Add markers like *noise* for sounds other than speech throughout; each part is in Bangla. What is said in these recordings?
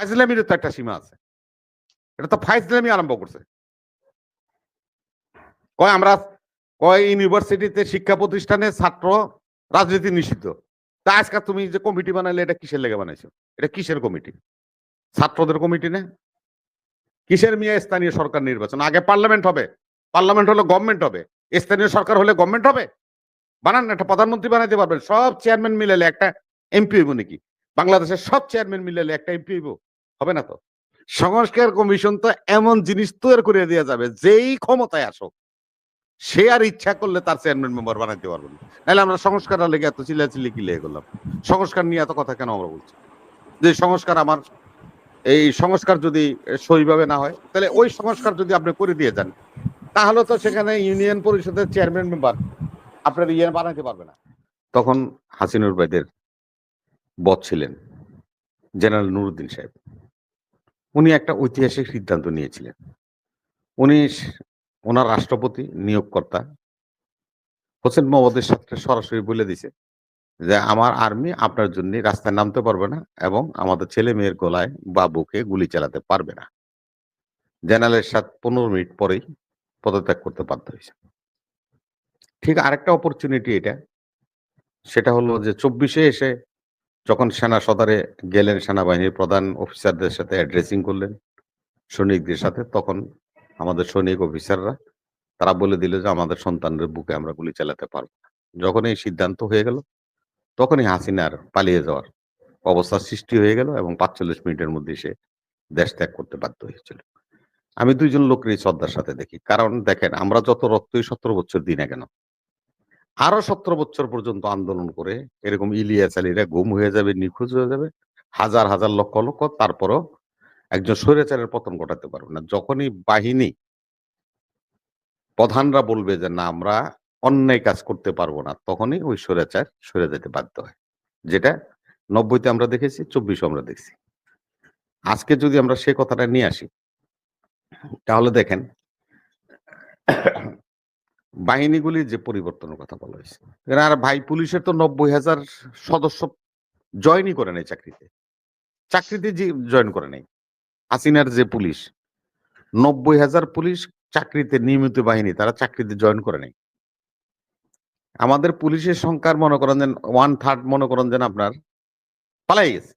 ফাইজলামিরও তো একটা সীমা আছে। এটা তো ফাইজলামি আরম্ভ করছে। কয় আমরা, কয় ইউনিভার্সিটিতে শিক্ষা প্রতিষ্ঠানে ছাত্র রাজনীতি নিষিদ্ধ। তা আজকে তুমি যে কমিটি বানাইলে, এটা কিসের লেগে বানাইছো? এটা কিসের কমিটি? ছাত্রদের কমিটি না? কিসের মিয়া স্থানীয় সরকার নির্বাচন? আগে পার্লামেন্ট হবে। পার্লামেন্ট হলে গভর্নমেন্ট হবে। স্থানীয় সরকার হলে গভর্নমেন্ট হবে? বানান না, একটা প্রধানমন্ত্রী বানাইতে পারবেন। সব চেয়ারম্যান মিলালে একটা এমপি হইব নাকি? বাংলাদেশের সব চেয়ারম্যান মিলালে একটা এমপি হইব। হবে না তো? সংস্কার কমিশন তো এমন জিনিস তৈরি করে দেওয়া যাবে, যেই ক্ষমতায় আসুক, সে আর ইচ্ছা করলে তার চেয়ারম্যান মেম্বার বানাইতে পারবে না। নাহলে আমরা সংস্কার লেগে এত চিল্লাচিল্লি কি লেগে করলাম সংস্কার নিয়ে এত কথা কেন আমরা বলছি? যে সংস্কার আমার, এই সংস্কার যদি সহিভাবে না হয়, তাহলে ওই সংস্কার যদি আপনি করে দিয়ে যান, তাহলে তো সেখানে ইউনিয়ন পরিষদের চেয়ারম্যান মেম্বার আপনার ইয়ে বানাইতে পারবে না। তখন হাসিনুর ভাইদের বধ ছিলেন জেনারেল নুরুদ্দিন সাহেব। উনি একটা ঐতিহাসিক সিদ্ধান্ত নিয়েছিলেন। উনি ওনার রাষ্ট্রপতি, নিয়োগকর্তা হোসেন মোহাম্মদের সাথে সরাসরি বলে দিছে যে, আমার আর্মি আপনার জন্য রাস্তায় নামতে পারবে না এবং আমাদের ছেলে মেয়ের গলায় বা বুকে গুলি চালাতে পারবে না। জেনারেলের সাথে পনেরো মিনিট পরেই পদত্যাগ করতে বাধ্য হয়েছে। ঠিক আরেকটা অপরচুনিটি এটা, সেটা হলো যে, চব্বিশে এসে যখন সেনা সদরে গেলেন সেনাবাহিনীর প্রধান অফিসারদের সাথে অ্যাড্রেসিং করলেন, সৈনিকদের সাথে, তখন আমাদের সৈনিক অফিসাররা, তারা বলে দিল যে আমাদের সন্তানদের বুকে আমরা গুলি চালাতে পারব যখন এই সিদ্ধান্ত হয়ে গেল, তখনই হাসিনার পালিয়ে যাওয়ার অবস্থা সৃষ্টি হয়ে গেল এবং পাঁচচল্লিশ মিনিটের মধ্যে সে দেশ ত্যাগ করতে বাধ্য হয়েছিল। আমি দুইজন লোকেরই শ্রদ্ধার সাথে দেখি। কারণ দেখেন, আমরা যত রক্তই সতেরো বছর দিই না কেন আরও সতেরো বছর পর্যন্ত আন্দোলন করে এরকম ইলিয়াস আলীরা গুম হয়ে যাবে, নিখোঁজ হয়ে যাবে, হাজার হাজার লক্ষ লক্ষ, তারপরও একজন স্বৈরাচারের পতন ঘটাতে পারবে না। যখনই বাহিনী প্রধানরা বলবে যে, না, আমরা অন্যায় কাজ করতে পারব না, তখনই ওই স্বৈরাচার সরে যেতে বাধ্য হয়। যেটা নব্বইতে আমরা দেখেছি চব্বিশে আমরা দেখছি। আজকে যদি আমরা সে কথাটা নিয়ে আসি, তাহলে দেখেন বাহিনীগুলির যে পরিবর্তনের কথা বলা হয়েছে। আর ভাই পুলিশের তো নব্বই হাজার সদস্য জয়েনই করে নেই চাকরিতে। চাকরিতে যে জয়েন করে নেই হাসিনার যে পুলিশ, নব্বই হাজার পুলিশ চাকরিতে নিয়মিত বাহিনী, তারা চাকরিতে জয়েন করে নেই আমাদের পুলিশের সংখ্যার মনে করেন যেন ওয়ান থার্ড মনে করেন যেন আপনার পালাই গেছে।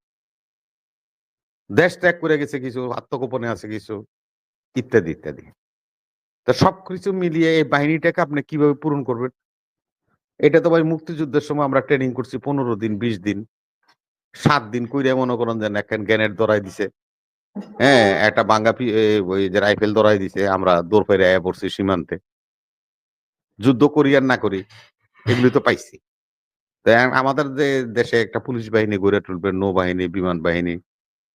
দেশ ত্যাগ করে গেছে কিছু, আত্মগোপনে আছে কিছু, ইত্যাদি ইত্যাদি। তো সবকিছু মিলিয়ে এই বাহিনীটাকে আপনি কীভাবে পূরণ করবেন? এটা তো ভাই মুক্তিযুদ্ধের সময় আমরা ট্রেনিং করছি পনেরো দিন, বিশ দিন, সাত দিন কইরে মনে করেন যেন এখন গ্যানেট ধরাই দিছে। হ্যাঁ একটা বাঙ্গা ওই যে রাইফেল ধরাই দিছে, আমরা দৌড় ফেরে আয়া পড়ছি সীমান্তে। যুদ্ধ করি আর না করি, এগুলি তো পাইছি। আমাদের যে দেশে একটা পুলিশ বাহিনী গড়ে তুলবে, নৌবাহিনী, বিমান বাহিনী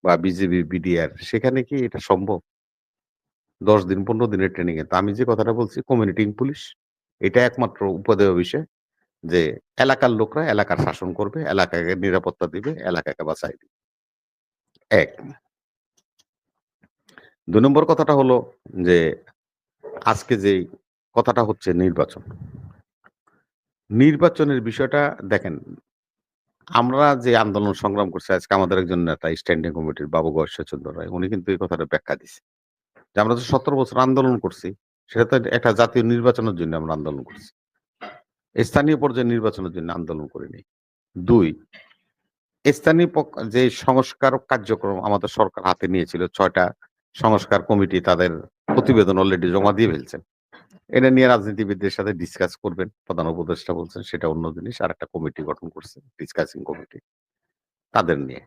বা বিজেপি বিডিআর, সেখানে কি এটা সম্ভব? দশ দিন, পনেরো দিনের ট্রেনিং এ। আমি যে কথাটা বলছি কমিউনিটি পুলিশ এটা একমাত্র উপদেয় বিষয় যে এলাকার লোকরা এলাকার শাসন করবে, এলাকাকে নিরাপত্তা দিবে, এলাকাকে বাঁচাই দিবে। এক। দুই নম্বর কথাটা হলো যে আজকে যে কথাটা হচ্ছে নির্বাচন। নির্বাচনের বিষয়টা দেখেন, আমরা যে আন্দোলন সংগ্রাম করছি, আজকে আমাদের একজন নেতা স্ট্যান্ডিং কমিটির বাবু গয়েশ্বরচন্দ্র রায় উনি কিন্তু এই কথাটা ব্যাখ্যা দিছে। যে আমরা যে সতেরো বছর আন্দোলন করছি, সেটা তো একটা জাতীয় নির্বাচনের জন্য আমরা আন্দোলন করছি। স্থানীয় পর্যায়ে নির্বাচনের জন্য আন্দোলন করিনি। দুই, স্থানীয় যে সংস্কার কার্যক্রম আমাদের সরকার হাতে নিয়েছিল, ছয়টা সংস্কার কমিটি তাদের প্রতিবেদন অলরেডি জমা দিয়ে ফেলছেন। এটা নিয়ে রাজনীতিবিদদের সাথে ডিসকাস করবেন, প্রধান উপদেষ্টা বলছেন সেটা অন্য জিনিস আর একটা কমিটি গঠন করছে ডিসকাসিং কমিটি, তাদের নিয়ে।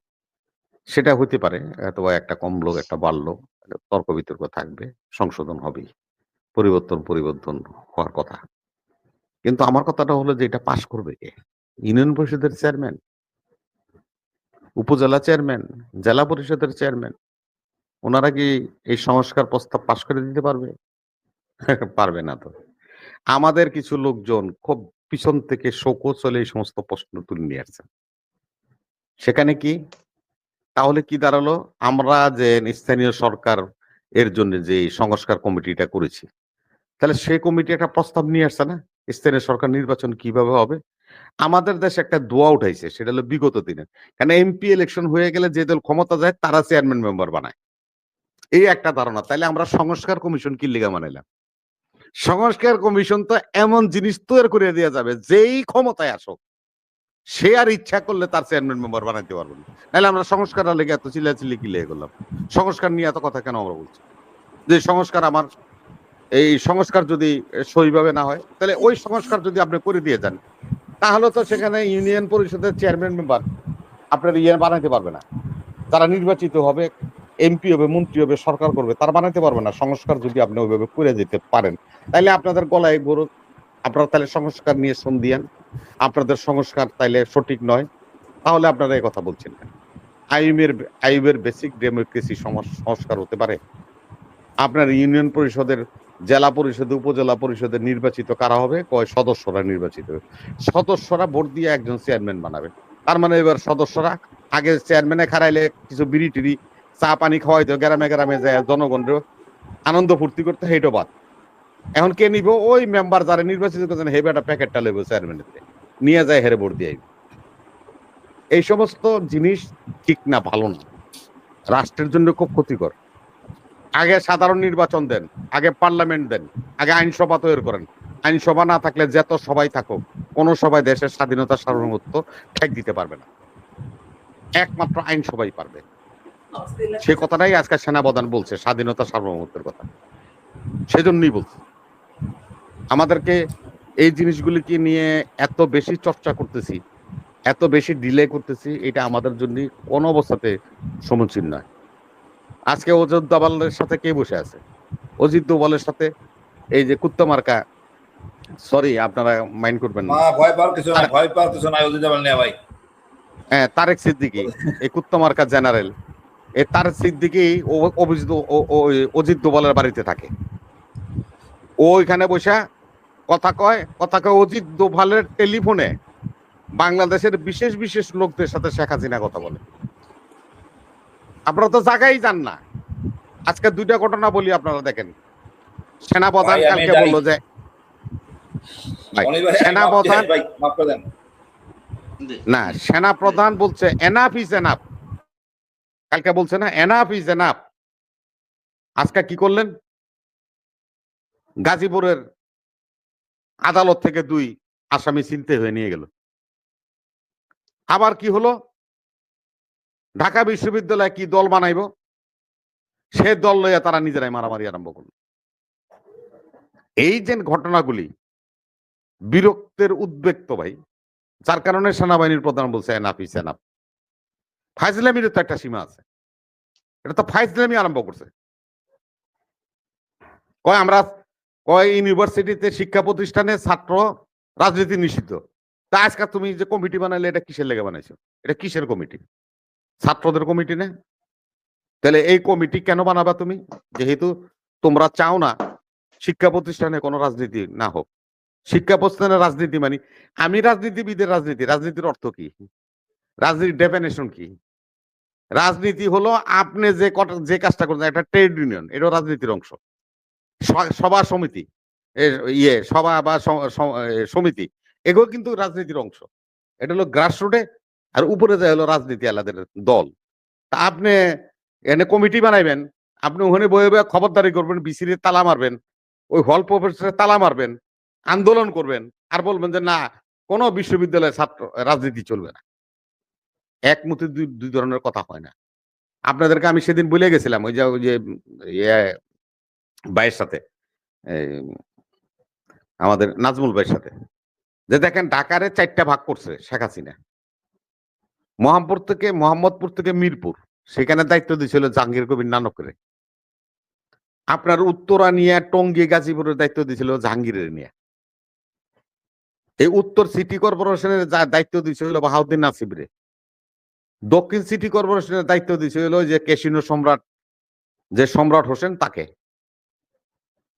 সেটা হতে পারে অথবা একটা কম লোক, একটা বাড়লো তর্ক বিতর্ক থাকবে, সংশোধন হবেই। পরিবর্তন পরিবর্তন হওয়ার কথা। কিন্তু আমার কথাটা হলো যে এটা পাশ করবে কে? ইউনিয়ন পরিষদের চেয়ারম্যান, উপজেলা চেয়ারম্যান, জেলা পরিষদের চেয়ারম্যান, ওনারা কি এই সংস্কার প্রস্তাব পাশ করে দিতে পারবে? *laughs* পারবে না তো। আমাদের কিছু লোকজন খুব পিছন থেকে শোকচলে এই সমস্ত প্রশ্ন তুলে নিয়ে আসছেন সেখানে কি? তাহলে কি দাঁড়াল? আমরা যে স্থানীয় সরকার এর জন্য যে সংস্কার কমিটিটা করেছি, তাহলে সেই কমিটি একটা প্রস্তাব নিয়ে আসছে না? স্থানীয় সরকার নির্বাচন কীভাবে হবে? আমাদের দেশে একটা দোয়া উঠাইছে, সেটা হলো বিগত দিনে কারণ এমপি ইলেকশন হয়ে গেলে যে দল ক্ষমতা যায়, তারা চেয়ারম্যান মেম্বার বানায়। এই একটা ধারণা। তাইলে আমরা সংস্কার কমিশন কি লিগা বানাইলাম? সংস্কার কমিশন তো এমন জিনিস তৈরি করে দেওয়া যাবে, যেই ক্ষমতায় আসুক। সে আর ইচ্ছা করলে তার চেয়ারম্যান মেম্বার বানাইতে পারব না। নাহলে আমরা সংস্কার লেগে এত চিল্লাচিল্লি কি লেগে করলাম সংস্কার নিয়ে এত কথা কেন আমরা বলছি? যে সংস্কার আমার, এই সংস্কার যদি সহিভাবে না হয়, তাহলে ওই সংস্কার যদি আপনি করে দিয়ে যান, তাহলে তো সেখানে ইউনিয়ন পরিষদের চেয়ারম্যান মেম্বার আপনার ইয়ে বানাইতে পারবে না। তারা নির্বাচিত হবে এমপি হবে, মন্ত্রী হবে, সরকার করবে, তারা বানাইতে পারবে না। সংস্কার যদি আপনি ওইভাবে করে যেতে পারেন, তাহলে আপনাদের গলায় গরু, আপনারা তাহলে সংস্কার নিয়ে দিয়েন আপনাদের সংস্কার তাইলে সঠিক নয়। তাহলে আপনারা এই কথা বলছেন? আইএমের আইবের বেসিক ডেমোক্রেসি সংস্কার হতে পারে। আপনার ইউনিয়ন পরিষদের, জেলা পরিষদে, উপজেলা পরিষদে নির্বাচিত কারা হবে? কয় সদস্যরা নির্বাচিত হবে? সদস্যরা ভোট দিয়ে একজন চেয়ারম্যান বানাবে। তার মানে এবার সদস্যরা আগে চেয়ারম্যানে খারাইলে কিছু বিড়ি টিড়ি চা পানি খাওয়াইতো গ্রামে গ্রামে যায় জনগণের আনন্দ ফুর্তি করতে, হেটো বাদ। এখন কে নিব? ওই মেম্বার যারা নির্বাচিত করছেন, হে বেটা প্যাকেটটা লেব চেয়ারম্যানের নিয়ে যায় হেরে ভোট দিয়ে এই সমস্ত জিনিস ঠিক না, ভালো না। রাষ্ট্রের জন্য খুব ক্ষতিকর। আগে সাধারণ নির্বাচন দেন, আগে পার্লামেন্ট দেন, আগে আইনসভা তৈরি করেন। আইনসভা না থাকলে যত সবাই থাকুক, কোন সবাই দেশের স্বাধীনতা, সার্বভৌমত্ব ঠেক দিতে পারবে না। একমাত্র আইনসভাই পারবে। সে কথাটাই আজকে সেনাপ্রধান বলছে, স্বাধীনতা, সার্বভৌমত্বের কথা। সেজন্যই বলছে। আমাদেরকে এই জিনিসগুলিকে নিয়ে এত বেশি চর্চা করতেছি এত বেশি ডিলে করতেছি এটা আমাদের জন্য কোন অবস্থাতে সমীচীন নয়। আজকে অজিত দোবালের সাথে কে বসে আছে? অজিত দোবালের সাথে এই যে কুত্তা মার্কা সরি আপনারা মাইন্ড করবেন না। ভয় পাওয়ার কিছু ভয় পাওয়ার কিছু অজিত নিয়ে ভাই। হ্যাঁ তারেক সিদ্দিকি এই কুত্তা মার্কা জেনারেল এই তারেক সিদ্দিকি অভিজিৎ অজিত দোবালের বাড়িতে থাকে। ও ওইখানে বসে কথা কয় কথা কয় অজিত দোভালের টেলিফোনে। বাংলাদেশের বিশেষ বিশেষ লোকদের সাথে শেখ হাসিনা কথা বলে। আপনারা তো জায়গায় যান না। আজকে দুইটা ঘটনা বলি আপনারা দেখেন। সেনাপ্রধান কালকে। বলল যে ভাই, অনিক ভাই, সেনা প্রধান- দিন ভাই মাফ করে দেন। না সেনাপ্রধান বলছে এনাফ ইজ এনাফ কালকে বলছে না এনাফ ইজ এনাফ আজকে কি করলেন? গাজীপুরের আদালত থেকে দুই আসামি চিনতে হয়ে নিয়ে গেল। আবার কি হলো? ঢাকা বিশ্ববিদ্যালয়ে কি দল বানাইব? সে দল লইয়া তারা নিজেরাই মারামারি আরম্ভ করল। এই যে ঘটনাগুলি, বিরক্তের উদ্বেগ তো ভাই, যার কারণে সেনাবাহিনীর প্রধান বলছে, এনাফ ইস এনাফ। ফাইজলামির তো একটা সীমা আছে। এটা তো ফাইজলামি আরম্ভ করছে। কয়, আমরা কয় ইউনিভার্সিটিতে শিক্ষা প্রতিষ্ঠানে ছাত্র রাজনীতি নিষিদ্ধ? তা আজকে তুমি যে কমিটি বানাইলে এটা কিসের লেগে বানাইছো? এটা কিসের কমিটি? ছাত্রদের কমিটি না? তাহলে এই কমিটি কেন বানাবা তুমি? যেহেতু তোমরা চাও না শিক্ষা প্রতিষ্ঠানে কোনো রাজনীতি না হোক। শিক্ষা প্রতিষ্ঠানের রাজনীতি মানে আমি রাজনীতিবিদের রাজনীতি, রাজনীতির অর্থ কি? রাজনীতির ডেফিনেশন কি? রাজনীতি হলো আপনি যে কটা- যে কাজটা করছেন, একটা ট্রেড ইউনিয়ন এটাও রাজনীতির অংশ। সভা সমিতি ইয়ে সভা বা সমিতি, এগুলো কিন্তু রাজনীতির অংশ। এটা হলো গ্রাসরুটে আর উপরে যায় হলো রাজনীতি আলাদের দল। তা আপনি এনে কমিটি বানাইবেন, আপনি ওখানে বয়ে বয়ে খবরদারি করবেন বিসির তালা মারবেন, ওই হল প্রফেসরের তালা মারবেন, আন্দোলন করবেন, আর বলবেন যে না, কোনো বিশ্ববিদ্যালয়ের ছাত্র, রাজনীতি চলবে না। একমতে দুই দুই ধরনের কথা হয় না। আপনাদেরকে আমি সেদিন বলে গেছিলাম, ওই যে ওই যে ইয়ে ভাইয়ের সাথে আমাদের নাজমুল ভাইয়ের সাথে। যে দেখেন ঢাকারে চারটা ভাগ করছে শেখ হাসিনা। মোহাম্মদপুর থেকে মোহাম্মদপুর থেকে মিরপুর। সেখানে দায়িত্ব দিয়েছিল জাহাঙ্গীর কবির নানকের। আপনার উত্তরা নিয়ে টঙ্গী, গাজীপুরের দায়িত্ব দিয়েছিল জাহাঙ্গীরের নিয়ে। এই উত্তর সিটি কর্পোরেশনের দায়িত্ব দিয়েছিল বাহাউদ্দিন নাসিবরে। দক্ষিণ সিটি কর্পোরেশনের দায়িত্ব দিয়েছিল যে ক্যাসিনো সম্রাট, যে সম্রাট হোসেন তাকে।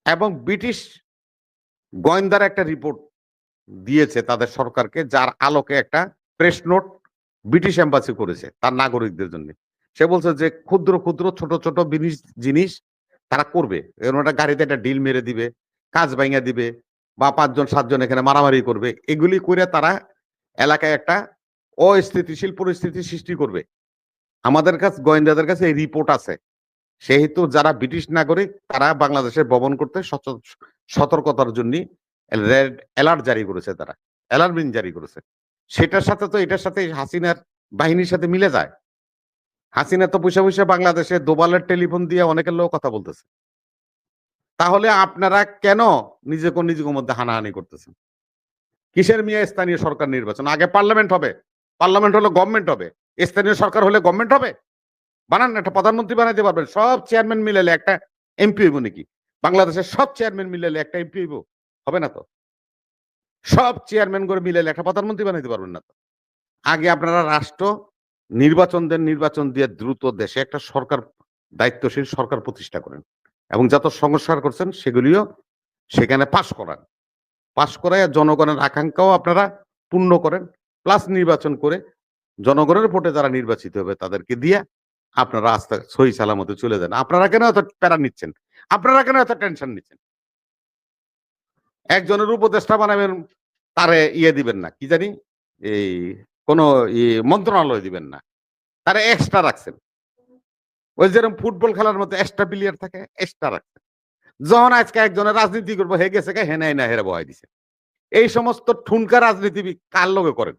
এবং ব্রিটিশ গোয়েন্দার একটা রিপোর্ট দিয়েছে তাদের সরকারকে, যার আলোকে একটা প্রেস নোট ব্রিটিশ এম্বাসি করেছে তার নাগরিকদের জন্য। সে বলছে যে, ক্ষুদ্র ক্ষুদ্র, ছোট ছোট জিনিস জিনিস তারা করবে। এরকম একটা গাড়িতে একটা ডিল মেরে দিবে কাজ ভাঙা দিবে, বা পাঁচজন, সাতজন এখানে মারামারি করবে। এগুলি করে তারা এলাকায় একটা অস্থিতিশীল পরিস্থিতি সৃষ্টি করবে। আমাদের কাছে, গোয়েন্দাদের কাছে এই রিপোর্ট আছে। সেহেতু যারা ব্রিটিশ নাগরিক, তারা বাংলাদেশে ভবন করতে সতর্কতার জন্য রেড অ্যালার্ট জারি করেছে তারা, অ্যালার্মিং জারি করেছে। সেটার সাথে তো, এটার সাথে হাসিনার বাহিনীর সাথে মিলে যায়। হাসিনা তো বসে বসে বাংলাদেশে দোবালের টেলিফোন দিয়ে অনেকের লোক কথা বলতেছে। তাহলে আপনারা কেন নিজেকে নিজেকে মধ্যে হানাহানি করতেছেন? কিসের মিয়া স্থানীয় সরকার নির্বাচন? আগে পার্লামেন্ট হবে, পার্লামেন্ট হলে গভর্নমেন্ট হবে। স্থানীয় সরকার হলে গভর্নমেন্ট হবে? বানান একটা প্রধানমন্ত্রী বানাইতে পারবেন। সব চেয়ারম্যান মিলালে একটা এমপি হইব নাকি? বাংলাদেশের সব চেয়ারম্যান মিলালে একটা এমপি হইব, হবে না তো? সব চেয়ারম্যান করে মিলালে একটা প্রধানমন্ত্রী বানাইতে পারবেন না তো? আগে আপনারা রাষ্ট্র নির্বাচন দেন নির্বাচন দিয়ে দ্রুত দেশে একটা সরকার, দায়িত্বশীল সরকার প্রতিষ্ঠা করেন। এবং যত সংস্কার করছেন, সেগুলিও সেখানে পাশ করান। পাশ করায় জনগণের আকাঙ্ক্ষাও আপনারা পূর্ণ করেন। প্লাস নির্বাচন করে জনগণের ভোটে যারা নির্বাচিত হবে, তাদেরকে দিয়ে আপনারা রাস্তা সহি সালামতে চলে যান। আপনারা কেন এত প্যারা নিচ্ছেন? আপনারা কেন এত টেনশন নিচ্ছেন? একজনের উপদেষ্টা বানাবেন, তারে ইয়ে দিবেন না। কি জানি? এই কোন মন্ত্রণালয় দিবেন না। তারা এক্সট্রা রাখছেন। ওই যেরকম ফুটবল খেলার মধ্যে এক্সট্রা প্লেয়ার থাকে এক্সট্রা রাখছেন। যখন আজকে একজনের রাজনীতি করব, হে গেছে হেনাই না, হেরে বহাই দিছে। এই সমস্ত ঠুনকা রাজনীতি কার লগে করেন?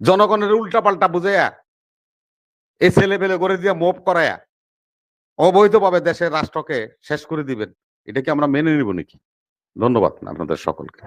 জনগণের উল্টা পাল্টা বুঝাইয়া এই ছেলে পেলে করে দিয়ে মোপ করায়া অবৈধভাবে দেশের রাষ্ট্রকে শেষ করে দিবেন, এটা কি আমরা মেনে নিব নাকি? ধন্যবাদ আপনাদের সকলকে।